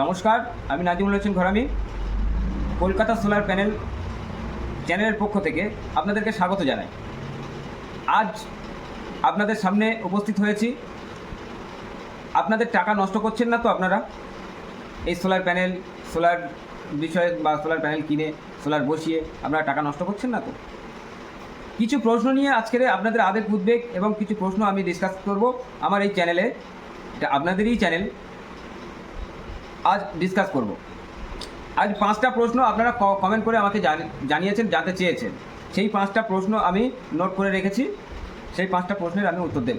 নমস্কার, আমি নাজিমুল হোসেন ঘরামি, Kolkata solar panel চ্যানেলের পক্ষ থেকে আপনাদেরকে স্বাগত জানাই। আজ আপনাদের সামনে উপস্থিত হয়েছি। আপনাদের টাকা নষ্ট করছেন না তো আপনারা? এই সোলার প্যানেল, সোলার বিষয়ে বা সোলার প্যানেল কিনে, সোলার বসিয়ে আপনারা টাকা নষ্ট করছেন না তো? কিছু প্রশ্ন নিয়ে আজকের আপনাদের আবেগ, উদ্বেগ এবং কিছু প্রশ্ন আমি ডিসকাস করব আমার এই চ্যানেলে। এটা আপনাদেরই চ্যানেল আজ ডিসকাস করব। আজ পাঁচটা প্রশ্ন আপনারা কমেন্ট করে আমাকে জানি- জানিয়েছেন, জানতে চেয়েছেন। সেই পাঁচটা প্রশ্ন আমি নোট করে রেখেছি। সেই পাঁচটা প্রশ্নের আমি উত্তর দেব।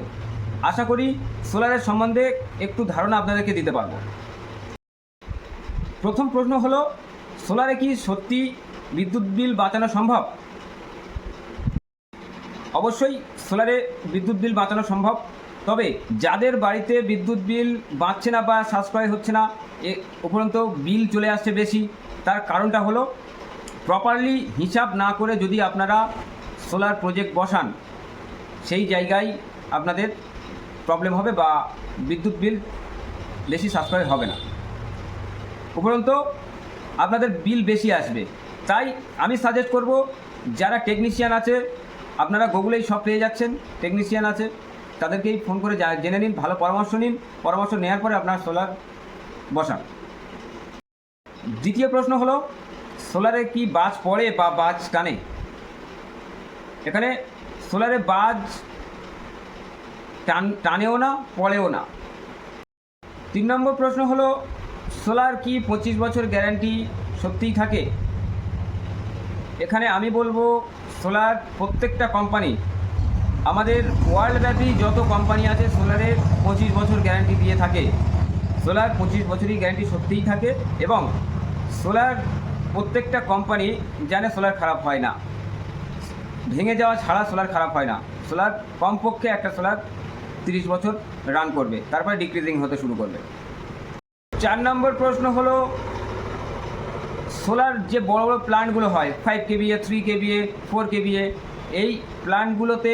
আশা করি সোলারের সম্বন্ধে একটু ধারণা আপনাদেরকে দিতে পারব। প্রথম প্রশ্ন হলো, সোলারে কি সত্যি বিদ্যুৎ বিল বাঁচানো সম্ভব? অবশ্যই সোলারে বিদ্যুৎ বিল বাঁচানো সম্ভব। তবে যাদের বাড়িতে বিদ্যুৎ বিল বাঁচছে না বা সাশ্রয় হচ্ছে না, এ উপরন্ত বিল চলে আসছে বেশি। তার কারণটা হলো প্রপারলি হিসাব না করে যদি আপনারা সোলার প্রজেক্ট বসান, সেই জায়গায় আপনাদের প্রবলেম হবে বা বিদ্যুৎ বিল বেশি সাশ্রয় হবে না। উপরন্ত, আপনাদের বিল বেশি আসবে। তাই আমি সাজেস্ট করব, যারা টেকনিশিয়ান আছে, আপনারা গুগলেই সব পেয়ে যাচ্ছেন টেকনিশিয়ান আছে। তাদেরকেই ফোন করে জেনে নিন, ভালো পরামর্শ নিন। পরামর্শ নেওয়ার পরে আপনার সোলার বসান। দ্বিতীয় প্রশ্ন হলো, সোলারে কি বাজ পড়ে বা বাজ টানে? এখানে সোলারে বাজ টান টানেও না, পড়েও না। তিন নম্বর প্রশ্ন হলো, সোলার কি পঁচিশ বছর গ্যারান্টি সত্যিই থাকে? এখানে আমি বলব, সোলার প্রত্যেকটা কোম্পানি আমাদের ওয়ার্ল্ডব্যাপী যত কোম্পানি আছে সোলারের পঁচিশ বছর গ্যারান্টি দিয়ে থাকে। সোলার পঁচিশ বছরই গ্যারান্টি সত্যিই থাকে এবং সোলার প্রত্যেকটা কোম্পানি জানে সোলার খারাপ হয় না। ভেঙে যাওয়া ছাড়া সোলার খারাপ হয় না। সোলার কমপক্ষে একটা সোলার তিরিশ বছর রান করবে, তারপরে ডিক্রিজিং হতে শুরু করবে। চার নম্বর প্রশ্ন হলো, সোলার যে বড় বড় প্ল্যান্টগুলো হয় five kVA three kVA four kVA এই প্ল্যান্টগুলোতে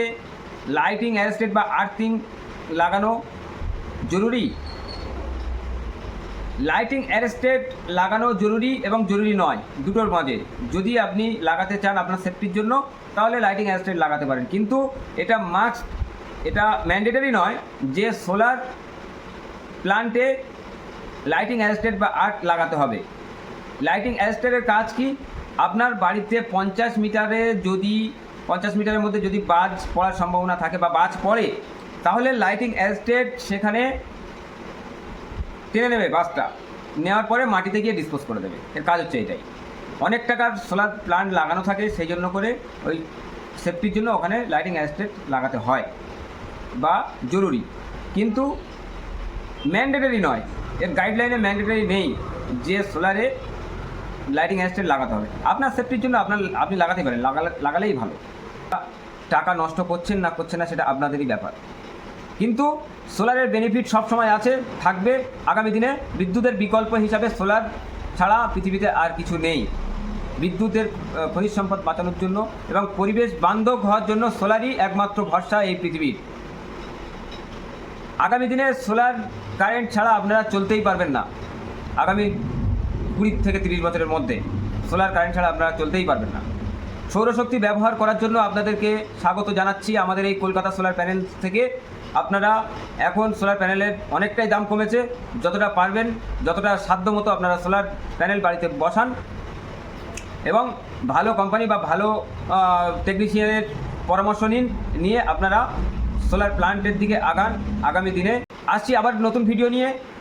লাইটিং অ্যারেস্টেড বা আর্থিং লাগানো জরুরি। লাইটিং অ্যারেস্টেড লাগানো জরুরি এবং জরুরি নয়, দুটোর মাঝে। যদি আপনি লাগাতে চান আপনার সেফটির জন্য, তাহলে লাইটিং অ্যারেস্টেড লাগাতে পারেন। কিন্তু এটা মাস্ক এটা ম্যান্ডেটারি নয় যে সোলার প্লান্টে লাইটিং অ্যারেস্টেড বা আর্ট লাগাতে হবে। লাইটিং অ্যারেস্টেডের কাজ কি? আপনার বাড়িতে পঞ্চাশ মিটারে যদি পঞ্চাশ মিটারের মধ্যে যদি বাজ পড়ার সম্ভাবনা থাকে বা বাজ পড়ে, তাহলে লাইটিং অ্যারেস্টেড সেখানে টেনে নেবে বাসটা। নেওয়ার পরে মাটিতে গিয়ে ডিসপোজ করে দেবে। এর কাজ হচ্ছে এটাই। অনেক টাকার সোলার প্লান্ট লাগানো থাকে সেই জন্য করে ওই সেফটির জন্য ওখানে লাইটিং অ্যারেস্টেড লাগাতে হয় বা জরুরি। কিন্তু ম্যান্ডেটারি নয়। এর গাইডলাইনে ম্যান্ডেটারি নেই যে সোলারে লাইটিং অ্যারেস্টেড লাগাতে হবে। আপনার সেফটির জন্য আপনার, আপনি লাগাতে পারেন, লাগালে, লাগালেই ভালো। টাকা নষ্ট করছেন না করছেন না সেটা আপনাদেরই ব্যাপার। কিন্তু সোলারের বেনিফিট সব সময় আছে, থাকবে। আগামী দিনে বিদ্যুতের বিকল্প হিসাবে সোলার ছাড়া পৃথিবীতে আর কিছু নেই। বিদ্যুতের খনিজ সম্পদ বাঁচানোর জন্য এবং পরিবেশ বান্ধব হওয়ার জন্য সোলারই একমাত্র ভরসা এই পৃথিবীর। আগামী দিনে সোলার কারেন্ট ছাড়া আপনারা চলতেই পারবেন না। আগামী কুড়ি থেকে তিরিশ বছরের মধ্যে সোলার কারেন্ট ছাড়া আপনারা চলতেই পারবেন না। সৌরশক্তি ব্যবহার করার জন্য আপনাদেরকে স্বাগত জানাচ্ছি আমাদের এই কলকাতা সোলার প্যানেল থেকে। আপনারা এখন সোলার প্যানেলের অনেকটাই দাম কমেছে, যতটা পারবেন, যতটা সাধ্য মতো আপনারা সোলার প্যানেল বাড়িতে বসান। এবং ভালো কোম্পানি বা ভালো টেকনিশিয়ানের পরামর্শ নিন, নিয়ে আপনারা সোলার প্ল্যান্টের দিকে আগান। আগামী দিনে আসছি আবার নতুন ভিডিও নিয়ে।